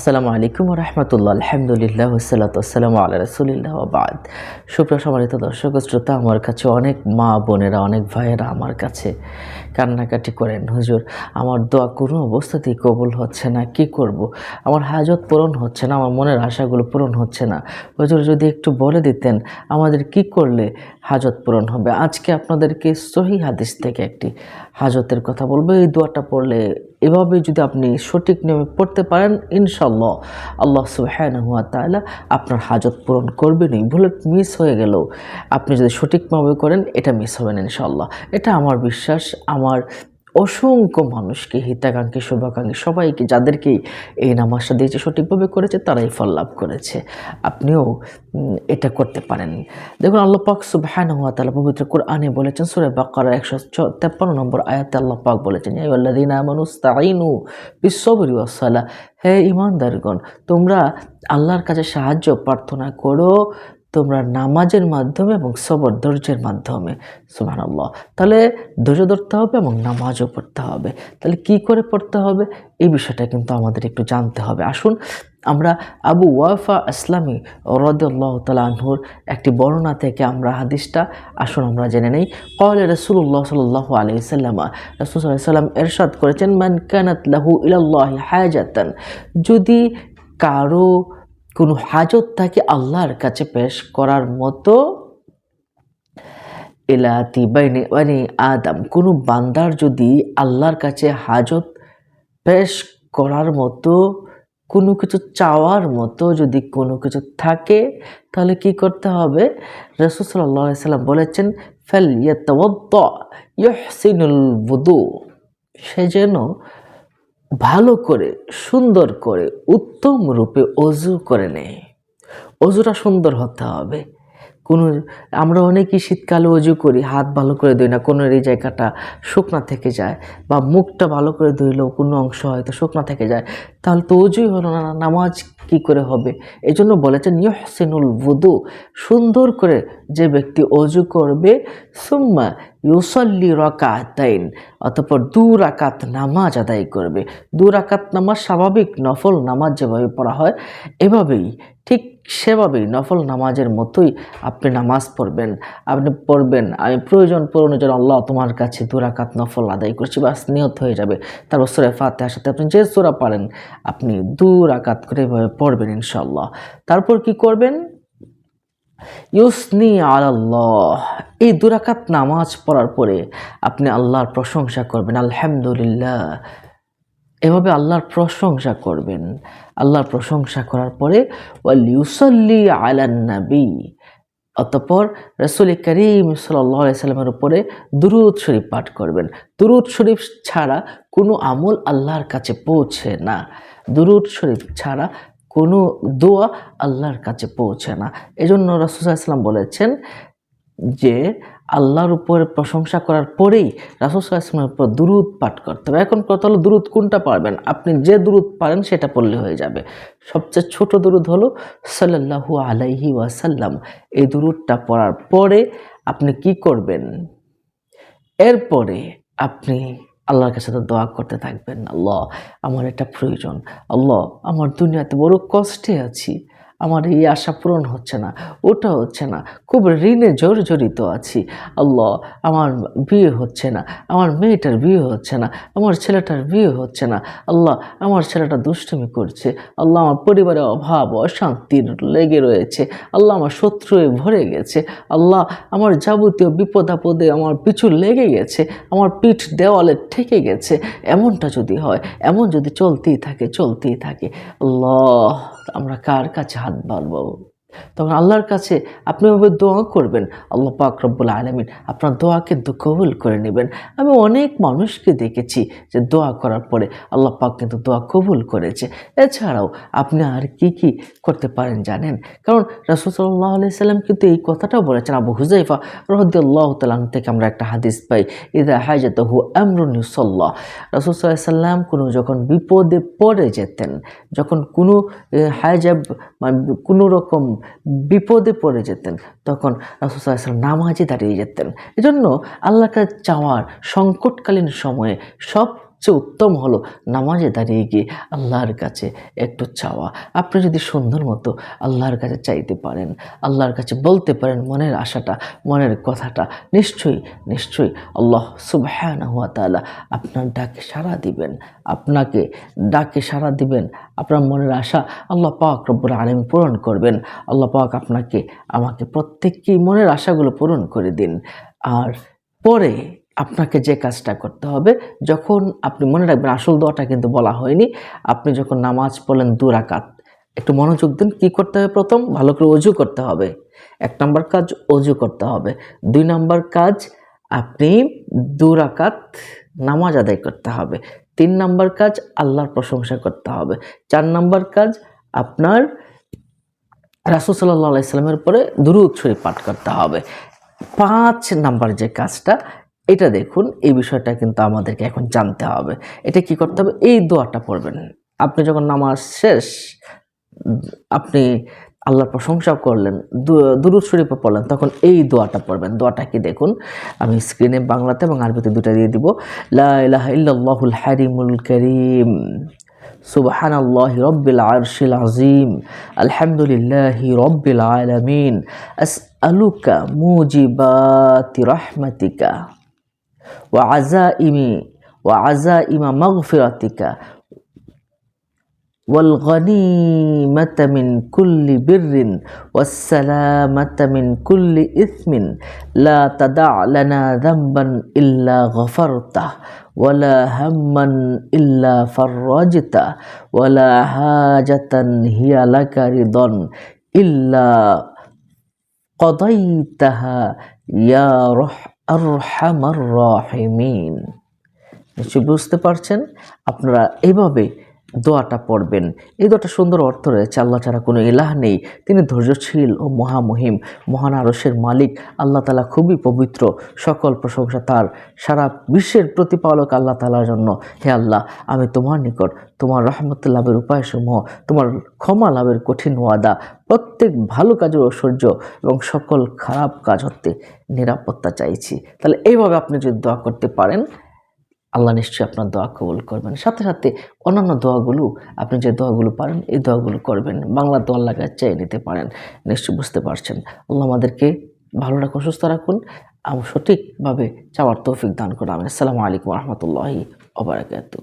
আসসালামু আলাইকুম রহমতুল্লাহ। আলহামদুলিল্লাহ ওসালাত আসসালামু আল্লাহ রসুলিল্লাহ বাদ। সুপ্রিয় সম্মানিত দর্শক শ্রোতা, আমার কাছে অনেক মা বোনেরা, অনেক ভাইয়েরা আমার কাছে কান্নাকাটি করেন। হুজুর, আমার দোয়া কোনো অবস্থাতেই কবুল হচ্ছে না, কি করব। আমার হাজত পূরণ হচ্ছে না, আমার মনের আশাগুলো পূরণ হচ্ছে না। হুজুর, যদি একটু বলে দিতেন আমাদের কি করলে হাজত পূরণ হবে? আজকে আপনাদেরকে সহি হাদিস থেকে একটি হাজতের কথা বলব, এই দোয়াটা পড়লে এভাবে যদি আপনি সঠিক নিয়মে পড়তে পারেন ইনশাল্লাহ আল্লাহ সুবহানাহু হুয়া তাহলে আপনার হাজত পূরণ করবেনই বুলেট মিস হয়ে গেল আপনি যদি সঠিকভাবে করেন, এটা মিস হবে না ইনশাল্লাহ এটা আমার বিশ্বাস, আমার অসংখ্য মানুষকে হিতাকাঙ্ক্ষী শুভাকাঙ্ক্ষী সবাইকে যাদেরকেই এই নামাজটা দিয়েছে সঠিকভাবে করেছে, তারাই ফল লাভ করেছে। আপনিও এটা করতে পারেন। দেখুন, আল্লাহ পাক সুবহানাহু ওয়া তাআলা পবিত্র কোরআনে বলেছেন, সুরে বাকারা একশো ছ, তেপ্পান্ন নম্বর আয়াতে আল্লাহ পাক বলেছেন, ইয়া আল্লাযীনা আমানু ইসতাঈনু বিস-সাবরি ওয়াস-সালাহ হে ইমানদারগণ তোমরা আল্লাহর কাছে সাহায্য, প্রার্থনা করো তোমরা নামাজের মাধ্যমে এবং সবর ধৈর্যের মাধ্যমে, সুবহানাল্লাহ। তাহলে ধৈর্য ধরতে হবে এবং নামাজও পড়তে হবে। তাহলে কি করে পড়তে হবে? এই বিষয়টা কিন্তু আমাদের একটু জানতে হবে। আসুন, আমরা আবু ওয়াফা ইসলামী রদুল্লাহ তালা আনহুর একটি বর্ণনা থেকে আমরা হাদিসটা, আসুন আমরা জেনে নেই। কলে রসুল্লাহ সাল্লাহ আলি সাল্লামা, রসুল সাল্লাম এরশাদ করেছেন, মান কানাত লাহু ইলাল্লাহ হায়াজাতান যদি কারও কোনো হাজত থাকে আল্লাহর কাছে পেশ করার মতো এলাতি বাইনে মানে আদম। কোনো বান্দার যদি আল্লাহর কাছে হাজত পেশ করার মতো, কোনো কিছু চাওয়ার মতো যদি কোনো কিছু থাকে, তাহলে কি করতে হবে? রসুল সাল্লাহ সাল্লাম বলেছেন, ফেল ইয়হসিনুল বুদু সে যেন ভালো করে সুন্দর করে উত্তম রূপে অজু করে নেয় অজুটা সুন্দর হতে হবে। কোনো, আমরা অনেকেই শীতকালে অজু করি, হাত ভালো করে ধুই না, কোনো এই জায়গাটা শুকনা থেকে যায় বা মুখটা ভালো করে ধুইলেও কোনো অংশ হয়তো শুকনা থেকে যায়, তাহলে তো অজুই হলো না নামাজ কি করে হবে? এই জন্য বলেছেন ইহসিনুল বুদু, সুন্দর করে যে ব্যক্তি অজু করবে, সুম্মা ইউসল্লি রকাতাইন, অতপর দু রাকাত নামাজ আদায় করবে। দু রাকাত নামাজ স্বাভাবিক, নফল নামাজ যেভাবে পড়া হয়, এভাবেই সেভাবেই নফল নামাজের মতোই আপনি নামাজ পড়বেন। আপনি পড়বেন, আমি প্রয়োজন পূরণের জন্য আল্লাহ তোমার কাছে দু রাকাত নফল আদায় করছি বা নিয়ত হয়ে যাবে। তারপর সুরে ফাতেহার সাথে আপনি যে সুরা পারেন, আপনি দু রাকাত করে এভাবে পড়বেন ইনশাল্লাহ তারপর কি করবেন? ইউসনি আল্লাহ এই দুরাকাত নামাজ পড়ার পরে আপনি আল্লাহর প্রশংসা করবেন, আলহামদুলিল্লাহ। এভাবে আল্লাহর প্রশংসা করবেন। আল্লাহর প্রশংসা করার পরে ওয়াল ইউসল্লি আলান নবী। অতপর রসুল করিম সাল্লামের উপরে দুরুদ শরীফ পাঠ করবেন। দুরুদ শরীফ ছাড়া কোনো আমল আল্লাহর কাছে পৌঁছে না। দুরুদ শরীফ ছাড়া কোনো দোয়া আল্লাহর কাছে পৌঁছে না। এজন্য রসুলাম বলেছেন যে আল্লাহর উপরে প্রশংসা করার পরেই রাসুসাল্লামের উপর দুরুদ পাঠ করতে হবে। এখন কত হলো দুরুদ কোনটা পারবেন? আপনি যে দুরুদ পারেন সেটা পড়লে হয়ে যাবে। সবচেয়ে ছোট দুরুদ হলো সাল্লাল্লাহু আলাইহি ওয়াসাল্লাম। এই দুরুদটা পড়ার পরে আপনি কি করবেন? এরপরে আপনি আল্লাহর কাছে তো দোয়া করতে থাকবেন। আল্লাহ, আমার এটা প্রয়োজন। আল্লাহ, আমার দুনিয়াতে বড় কষ্টে আছি। আমার এই আশা পূরণ হচ্ছে না, ওটা হচ্ছে না। খুব ঋণে জর্জরিত আছি। আল্লাহ, আমার বিয়ে হচ্ছে না, আমার মেয়েটার বিয়ে হচ্ছে না, আমার ছেলেটার বিয়ে হচ্ছে না। আল্লাহ, আমার ছেলেটা দুষ্টুমি করছে। আল্লাহ, আমার পরিবারে অভাব অশান্তির লেগে রয়েছে। আল্লাহ, আমার শত্রুয়ে ভরে গেছে। আল্লাহ, আমার যাবতীয় বিপদ আপদে আমার পিছু লেগে গেছে, আমার পিঠ দেওয়ালে ঠেকে গেছে। এমনটা যদি হয়, এমন যদি চলতেই থাকে চলতেই থাকে। আল্লাহ আমরা কার কাছে হাত বাড়বো? তখন আল্লাহর কাছে আপনি ওভাবে দোয়া করবেন। আল্লাহ পাক রব্বুল আলমিন আপনার দোয়া কিন্তু কবুল করে নেবেন। আমি অনেক মানুষকে দেখেছি যে দোয়া করার পরে আল্লাহ পাক কিন্তু দোয়া কবুল করেছে। এছাড়াও আপনি আর কি কি করতে পারেন জানেন? কারণ রাসুসাল্লাহ আলি সাল্লাম কিন্তু এই কথাটাও বলেছেন আবু হুজাইফা রহদ্দাল্লাহ তালাম থেকে আমরা একটা হাদিস পাই ইদা হাজাত হু আমরুনিসল্লাহ রাসুসাল্লাহ সাল্লাম কোনো যখন বিপদে পড়ে যেতেন, যখন কোনো হাজাব মানে কোনো রকম বিপদে পড়ে যেতেন। তখন রাসুসাল্লাম নামাজে দাঁড়িয়ে যেতেন। এজন্য আল্লাহকে চাওয়ার সংকটকালীন সময়ে সব সবচেয়ে উত্তম হলো নামাজে দাঁড়িয়ে গিয়ে আল্লাহর কাছে একটু চাওয়া। আপনি যদি সুন্দর মতো আল্লাহর কাছে চাইতে পারেন, আল্লাহর কাছে বলতে পারেন মনের আশাটা, মনের কথাটা, নিশ্চয়ই নিশ্চয়ই আল্লাহ সুবহানাহু ওয়া তাআলা আপনার ডাকে সাড়া দিবেন। আপনাকে ডাকে সাড়া দিবেন। আপনার মনের আশা আল্লাহ পাক রব্বুল আলামিন পূরণ করবেন। আল্লাহ পাক আপনাকে, আমাকে প্রত্যেককেই মনের আশাগুলো পূরণ করে দিন। আর পরে আপনাকে যে কাজটা করতে হবে, যখন আপনি মনে রাখবেন আসল দোয়াটা কিন্তু বলা হয়নি, আপনি যখন নামাজ পড়লেন দু রাকাত, একটু মনোযোগ দিন, কী করতে হবে প্রথম? ভালো করে অজু করতে হবে। এক নম্বর কাজ অজু করতে হবে। দুই নম্বর কাজ, আপনি দু রাকাত নামাজ আদায় করতে হবে। তিন নম্বর কাজ, আল্লাহর প্রশংসা করতে হবে। চার নম্বর কাজ, আপনার রাসুল সাল্লাহ আলাইস্লামের উপরে দুরুদ শরীফ পাঠ করতে হবে। পাঁচ নাম্বার যে কাজটা এটা দেখুন, এই বিষয়টা কিন্তু আমাদেরকে এখন জানতে হবে। এটা কি করতে হবে? এই দোয়াটা পড়বেন। আপনি যখন নামাজ শেষ, আপনি আল্লাহর প্রশংসা করলেন দুরুদ শরীফে পড়লেন, তখন এই দোয়াটা পড়বেন। দোয়াটা কি দেখুন? আমি স্ক্রিনে বাংলাতে এবং আরবিতে দুটা দিয়ে দিব। লাহুল হারিমুল করিম। সুবাহান আল্লাহ রব্বিল আরশিল আজিম আলহামদুলিল্লাহি রব্বিল আলমিন। আস আলুকা মুজিবাতি রহমাতিকা। وعزائم وعزائم مغفرتك والغنيمة من كل بر والسلامة من كل إثم. لا تدع لنا ذنبا إلا غفرته ولا هما إلا فرجته ولا حاجة هي لك رضا إلا قضيتها يا রহ আরহামার রহিমিন। নিশ্চয়ই বুঝতে পারছেন? আপনারা এইভাবে দোয়াটা পড়বেন। এই দোয়াটা সুন্দর অর্থ রয়েছে, আল্লাহ ছাড়া কোনো ইলাহ নেই। তিনি ধৈর্যশীল ও মহামহিম, মহান আরসের মালিক। আল্লাহ তালা খুবই পবিত্র, সকল প্রশংসা তার। সারা বিশ্বের প্রতিপালক আল্লাহ তালার জন্য। হে আল্লাহ, আমি তোমার নিকট তোমার রহমত লাভের উপায়সমূহ, তোমার ক্ষমা লাভের কঠিন ওয়াদা, প্রত্যেক ভালো কাজের ঐশ্বর্য এবং সকল খারাপ কাজ হতে নিরাপত্তা চাইছি। তাহলে এইভাবে আপনি যদি দোয়া করতে পারেন আল্লাহ নিশ্চয়ই আপনার দোয়া কবুল করবেন। সাথে সাথে অন্যান্য দোয়াগুলো, আপনি যে দোয়াগুলো পারেন, এই দোয়াগুলো করবেন। বাংলা দোয়া লাগায় চেয়ে নিতে পারেন, নিশ্চয়ই বুঝতে পারছেন। আল্লাহ আমাদেরকে ভালো রাখুন, সুস্থ রাখুন। সঠিকভাবে চাওয়ার তৌফিক দান করুন আমি আসসালামু আলাইকুম রহমতুল্লাহি ওবরাকাতু